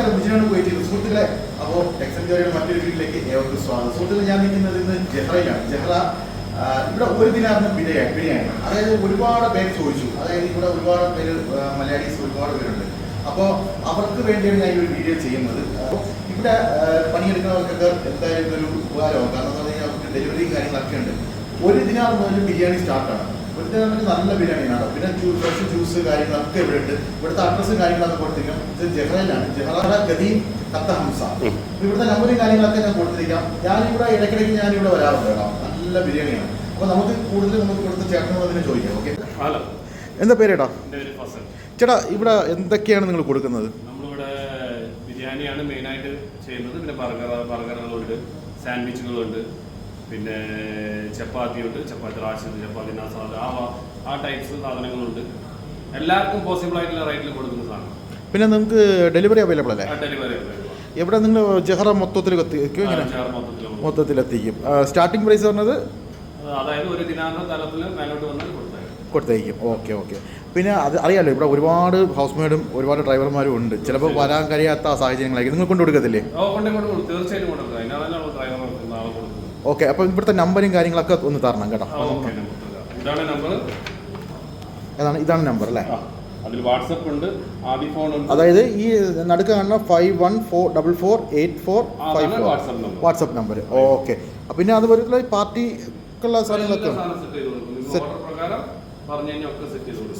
നമസ്കാരം. വിജയനാണ് പോയിട്ട് സുഹൃത്തുക്കളെ അപ്പോൾ ടെക്സൻജോയുടെ മറ്റൊരു വീട്ടിലേക്ക് ഏവർക്കും സ്വാഗതം. സുഹൃത്തുക്കൾ ഞാൻ നിൽക്കുന്നത് ഇന്ന് ജെഹ്റയിലാണ്. ജെഹ്റ ഇവിടെ ഒരു ദിനാർന്ന് ബിരിയാണി ബിരിയാണി അതായത് ഒരുപാട് പേര് ചോദിച്ചു. അതായത് ഇവിടെ ഒരുപാട് പേര് മലയാളീസ് ഒരുപാട് പേരുണ്ട്. അപ്പോൾ അവർക്ക് വേണ്ടിയാണ് ഞാൻ ഈ ഒരു വീഡിയോ ചെയ്യുന്നത്. ഇവിടെ പണിയെടുക്കുന്നവർക്കൊക്കെ എന്തായാലും ഒരു ഉപകാരമാണ് കാരണം എന്ന് പറഞ്ഞാൽ അവർക്ക് ഡെലിവറിയും കാര്യങ്ങളൊക്കെ ഉണ്ട്. ഒരു ദിനാർ മുതൽ ബിരിയാണി സ്റ്റാർട്ടാണ് ഒരു നമുക്ക് നല്ല ബിരിയാണിയാണ് പിന്നെ ജ്യൂസ് ഫ്രഷ് ജ്യൂസ് കാര്യങ്ങളൊക്കെ ഇവിടെ ഉണ്ട് ഇവിടുത്തെ അഡ്രസ്സും കാര്യങ്ങളൊക്കെ കൊടുത്തിരിക്കാം. ഇത് ജഹ്റയിലാണ്. ജഹ്റ ഗദീം കത്ത ഹംസ. ഇവിടുത്തെ നമ്പറും കാര്യങ്ങളൊക്കെ ഞാൻ കൊടുത്തിരിക്കാം. ഞാനിവിടെ ഇടയ്ക്കിടയ്ക്ക് ഞാനിവിടെ വരാറുണ്ട് കേട്ടോ. നല്ല ബിരിയാണിയാണ് അപ്പൊ നമുക്ക് കൂടുതൽ നമുക്ക് ഇവിടുത്തെ ചേട്ടനോട് തന്നെ ചോദിക്കാം ഓക്കെ? ഹലോ. എന്താ പേര് ഫസൽ. ചേട്ടാ ഇവിടെ എന്തൊക്കെയാണ് നിങ്ങൾ കൊടുക്കുന്നത്? നമ്മളിവിടെ ബിരിയാണിയാണ് മെയിനായിട്ട് ചെയ്യുന്നത്. പിന്നെ ബർഗർ ബർഗറുകളുണ്ട് സാൻഡ്വിച്ചുകളുണ്ട്. പിന്നെ ചപ്പാത്തിയുണ്ട് ചപ്പാത്തി റാഷ് ചപ്പാത്തി നാസാദ് ആ ആ ടൈപ്സ് സാധനങ്ങളുണ്ട്. എല്ലാവർക്കും പോസിബിൾ ആയിട്ടുള്ള റേറ്റിൽ കൊടുക്കുന്ന സാധനം. പിന്നെ നിങ്ങൾക്ക് ഡെലിവറി അവൈലബിൾ അല്ലേ? ഡെലിവറി എവിടെ നിങ്ങൾ ജഹറ മൊത്തത്തിൽ എത്തിക്കും ഇങ്ങനെ മൊത്തത്തിൽ എത്തിക്കും സ്റ്റാർട്ടിംഗ് പ്രൈസ് പറഞ്ഞത്? അതായത് ഒരു ദിനാറിന്റെ തലത്തിൽ മേലോട്ട് വന്നാൽ കൊടുത്താൽ കൊടുത്തയക്കും ഓക്കെ ഓക്കെ. പിന്നെ അത് അറിയാലോ ഇവിടെ ഒരുപാട് ഹൗസ് മെയ്ഡും ഒരുപാട് ഡ്രൈവർമാരും ഉണ്ട്. ചിലപ്പോൾ വരാൻ കഴിയാത്ത സാഹചര്യങ്ങളായിരിക്കും. നിങ്ങൾ കൊണ്ടു കൊടുക്കത്തില്ലേ തീർച്ചയായിട്ടും ഓക്കെ അപ്പോൾ ഇവിടുത്തെ നമ്പറും കാര്യങ്ങളൊക്കെ ഒന്ന് തരണം കേട്ടോ. ഇതാണ് നമ്പർ ഇതാണ് നമ്പർ അല്ലേ? അതിൽ വാട്സപ്പ് ഉണ്ട്. ആദ്യ ഫോൺ ഉണ്ട്. അതായത് ഈ നടുക്ക് കാണുന്ന five one four double four eight four five four WhatsApp number okay. പിന്നെ അതുപോലെ പാർട്ടിക്കുള്ള സാധനങ്ങളൊക്കെ സെറ്റ് ചെയ്ത് കൊടുക്കും.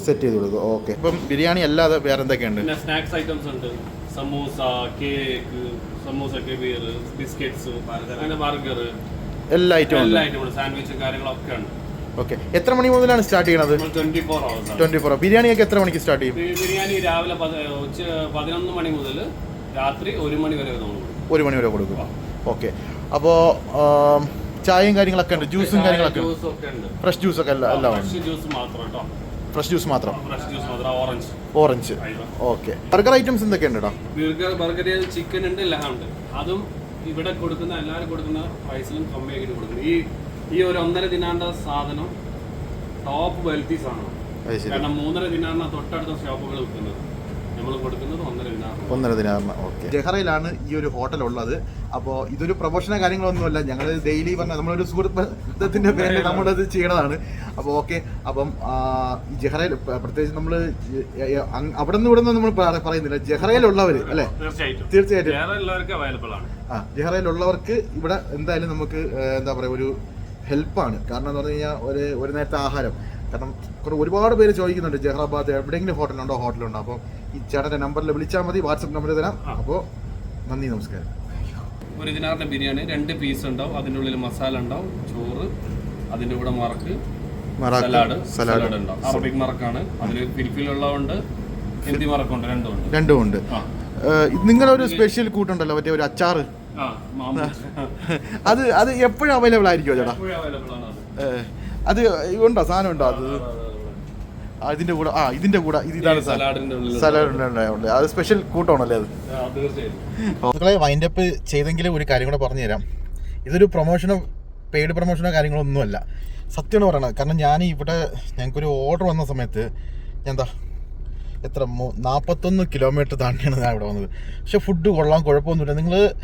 സെറ്റ് ചെയ്ത് ഓക്കെ. ഇപ്പം ബിരിയാണി അല്ലാതെ വേറെ എന്തൊക്കെയുണ്ട്? പിന്നെ സ്നാക്സ് ഐറ്റംസ് ഉണ്ട്. സമൂസ കേക്ക് സമൂസ കെബീർ ബിസ്ക്കറ്റ്സ് അങ്ങനെ ബർഗർ എല്ലാ ഐറ്റവും എല്ലാ സാൻഡ്വിച്ച് കാര്യങ്ങളൊക്കെ ഉണ്ട്. ഓക്കെ എത്ര മണി മുതലാണ് സ്റ്റാർട്ട് ചെയ്യണത്? ട്വന്റി ഫോർ ഫോർ ബിരിയാണിയൊക്കെ എത്ര മണിക്ക് സ്റ്റാർട്ട് ചെയ്യും? ബിരിയാണി രാവിലെ ഉച്ച പതിനൊന്ന് മണി മുതൽ രാത്രി ഒരു മണി വരെ കൊടുക്കും. ഒരു മണി വരെ കൊടുക്കും. ഓക്കെ അപ്പോൾ ചായയും കാര്യങ്ങളൊക്കെ ഉണ്ട്. ജ്യൂസും കാര്യങ്ങളൊക്കെ ഒക്കെ ഫ്രഷ് ജ്യൂസ് ഒക്കെ എല്ലാം ജ്യൂസ് മാത്രം കേട്ടോ. ഫ്രഷ് ജ്യൂസ് മാത്രം. Orange orange okay burger items എന്തൊക്കെയുണ്ട് ബർഗർ ബർഗർ ചിക്കൻ ഉണ്ട് എല്ലാം ഉണ്ട്. അതും ഇവിടെ കൊടുക്കുന്ന എല്ലാവരും കൊടുക്കുന്ന പ്രൈസിലും കമ്മിയാക്കിയിട്ട് കൊടുക്കുന്നത് ഈ ഈ ഒരു ഒന്നര ദിനാണ്ട സാധനം ടോപ്പ് വെൽത്തീസ് ആണ് കാരണം മൂന്നര ദിനാറിന തൊട്ടടുത്ത ഷോപ്പുകൾ വിൽക്കുന്നത്. ഒന്നര ദിനാറിന് ഓക്കെ. ജഹറയിലാണ് ഈ ഒരു ഹോട്ടൽ ഉള്ളത് അപ്പോൾ ഇതൊരു പ്രൊഫഷണൽ കാര്യങ്ങളൊന്നുമല്ല. ഞങ്ങൾ ഡെയിലി പറഞ്ഞ നമ്മളൊരു സുഹൃത്തിന്റെ പേരിൽ നമ്മളത് ചെയ്യണതാണ്. അപ്പോൾ ഓക്കെ. അപ്പം ഈ ജഹറയിൽ പ്രത്യേകിച്ച് നമ്മൾ അവിടെ നിന്ന് ഇവിടെ നിന്ന് നമ്മൾ പറ- പറയുന്നില്ല. ജഹറയിലുള്ളവർ അല്ലേ? തീർച്ചയായിട്ടും. തീർച്ചയായിട്ടും. വേറെ അവൈലബിൾ ആണ്. ആ ജഹറയിലുള്ളവർക്ക് ഇവിടെ എന്തായാലും നമുക്ക് എന്താ പറയുക ഒരു ഹെൽപ്പാണ്. കാരണം എന്ന് പറഞ്ഞു കഴിഞ്ഞാൽ ഒരു ഒരു നേരത്തെ ആഹാരം. കാരണം കുറെ ഒരുപാട് പേര് ചോദിക്കുന്നുണ്ട് ജഹറാബാദ് എവിടെയെങ്കിലും ഹോട്ടലുണ്ടോ? ഹോട്ടലുണ്ടോ? അപ്പോൾ ഈ ചേട്ടന്റെ നമ്പറിൽ വിളിച്ചാൽ മതി വാട്സപ്പ് നമ്പറിൽ തരാം. അപ്പോൾ നന്ദി നമസ്കാരം. ഒരു ദിനാറിന്റെ ബിരിയാണി രണ്ട് പീസ് ഉണ്ടാവും. അതിന്റെ ഉള്ളിൽ മസാല ഉണ്ടാവും ചോറ് അതിന്റെ കൂടെ മറക്ക് സലാഡ് സലാഡ്. ഉണ്ടാവും. അറബിക് മറക്കാണ്. അതിൽ പിരിപ്പിലുള്ളതുണ്ട് ഹിന്ദി മറക്കുണ്ട് രണ്ടും ഉണ്ട്. രണ്ടും ഉണ്ട്. ആ. ഏഹ്, ഇത് നിങ്ങളൊരു സ്പെഷ്യൽ കൂട്ടുണ്ടല്ലോ മറ്റേ ഒരു അച്ചാറ്. അത് അത് എപ്പോഴും അവൈലബിൾ ആയിരിക്കുമോ ചേട്ടാ. അത്. ഉണ്ടോ? സാധനം ഉണ്ടോ അത്? അതിന്റെ കൂടെ ആ ഇതിന്റെ കൂടെ ഇത് ഇതാണ് സലാഡ് അത് സ്പെഷ്യൽ കൂട്ടമാണല്ലേ അത്? മക്കളെ വൈൻഡപ്പ് ചെയ്തെങ്കിലും ഒരു കാര്യം കൂടെ പറഞ്ഞു തരാം. ഇതൊരു പ്രൊമോഷനോ പെയ്ഡ് പ്രൊമോഷനോ കാര്യങ്ങളോ ഒന്നുമല്ല. സത്യമാണ് പറയണത്. കാരണം ഞാൻ ഇവിടെ ഞങ്ങൾക്കൊരു ഓർഡർ വന്ന സമയത്ത് ഞാൻ എന്താ എത്ര മൂ- നാൽപ്പത്തൊന്ന് കിലോമീറ്റർ താണ്ടിയാണ് ഞാൻ ഇവിടെ വന്നത്. പക്ഷെ ഫുഡ് കൊള്ളാം കുഴപ്പമൊന്നുമില്ല. നിങ്ങൾ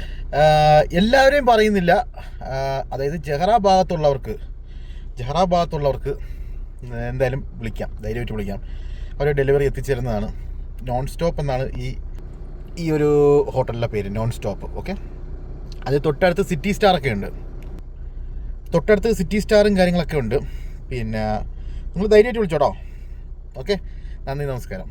എല്ലാവരെയും പറയുന്നില്ല. അതായത് ജഹറ ഭാഗത്തുള്ളവർക്ക് ജഹറ ഭാഗത്തുള്ളവർക്ക് എന്തായാലും വിളിക്കാം. ധൈര്യമായിട്ട് വിളിക്കാം. അവർ ഡെലിവറി എത്തിച്ചേരുന്നതാണ്. നോൺ സ്റ്റോപ്പ് എന്നാണ് ഈ ഈ ഒരു ഹോട്ടലിന്റെ പേര് നോൺ സ്റ്റോപ്പ് ഓക്കെ അത് തൊട്ടടുത്ത് സിറ്റി സ്റ്റാറൊക്കെ ഉണ്ട്. തൊട്ടടുത്ത് സിറ്റി സ്റ്റാറും കാര്യങ്ങളൊക്കെ ഉണ്ട്. പിന്നെ നിങ്ങൾ ധൈര്യമായിട്ട് വിളിച്ചോട്ടോ. ഓക്കെ നന്ദി നമസ്കാരം.